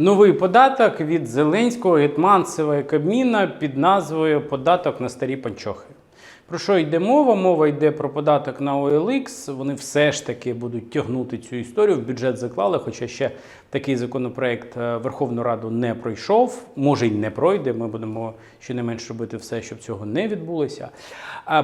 Новий податок від Зеленського Гетманцева і Кабміна під назвою Податок на старі панчохи. Про що йде мова? Мова йде про податок на OLX. Вони все ж таки будуть тягнути цю історію. В бюджет заклали, хоча ще такий законопроект е, Верховну Раду не пройшов. Може й не пройде. Ми будемо щонайменш робити все, щоб цього не відбулося.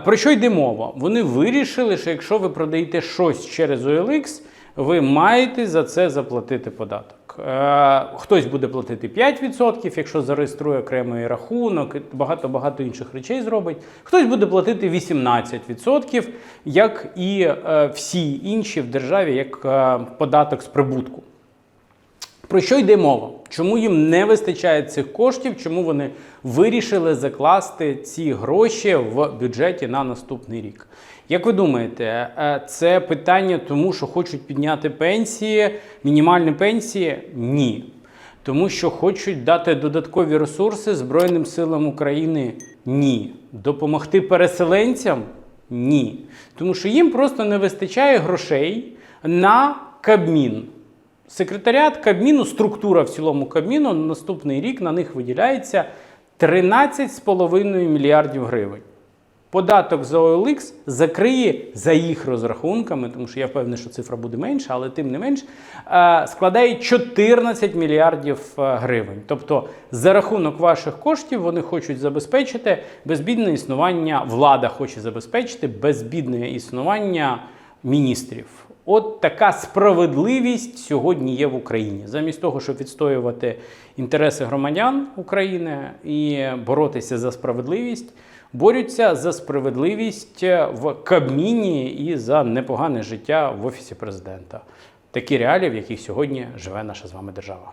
Про що йде мова? Вони вирішили, що якщо ви продаєте щось через OLX, ви маєте за це заплатити податок. Е, Хтось буде платити 5%, якщо зареєструє окремий рахунок, багато-багато інших речей зробить. Хтось буде платити 18%, як і е, всі інші в державі, як е, податок з прибутку. Про що йде мова? Чому їм не вистачає цих коштів? Чому вони вирішили закласти ці гроші в бюджеті на наступний рік? Як ви думаєте, е, це питання тому, що хочуть підняти пенсії, мінімальні пенсії? Ні. Тому що хочуть дати додаткові ресурси Збройним силам України? Ні. Допомогти переселенцям? Ні. Тому що їм просто не вистачає грошей на Кабмін. Секретаріат Кабміну, структура в цілому Кабміну на наступний рік на них виділяється 13,5 мільярдів гривень. Податок за OLX закриє за їх розрахунками, тому що я впевнений, що цифра буде менша, але тим не менш, е, складає 14 мільярдів е, гривень. Тобто за рахунок ваших коштів вони хочуть забезпечити безбідне існування, влада хоче забезпечити безбідне існування міністрів. От така справедливість сьогодні є в Україні. Замість того, щоб відстоювати інтереси громадян України і боротися за справедливість, борються за справедливість в Кабміні і за непогане життя в офісі президента. Такі реалії, в яких сьогодні живе наша з вами держава.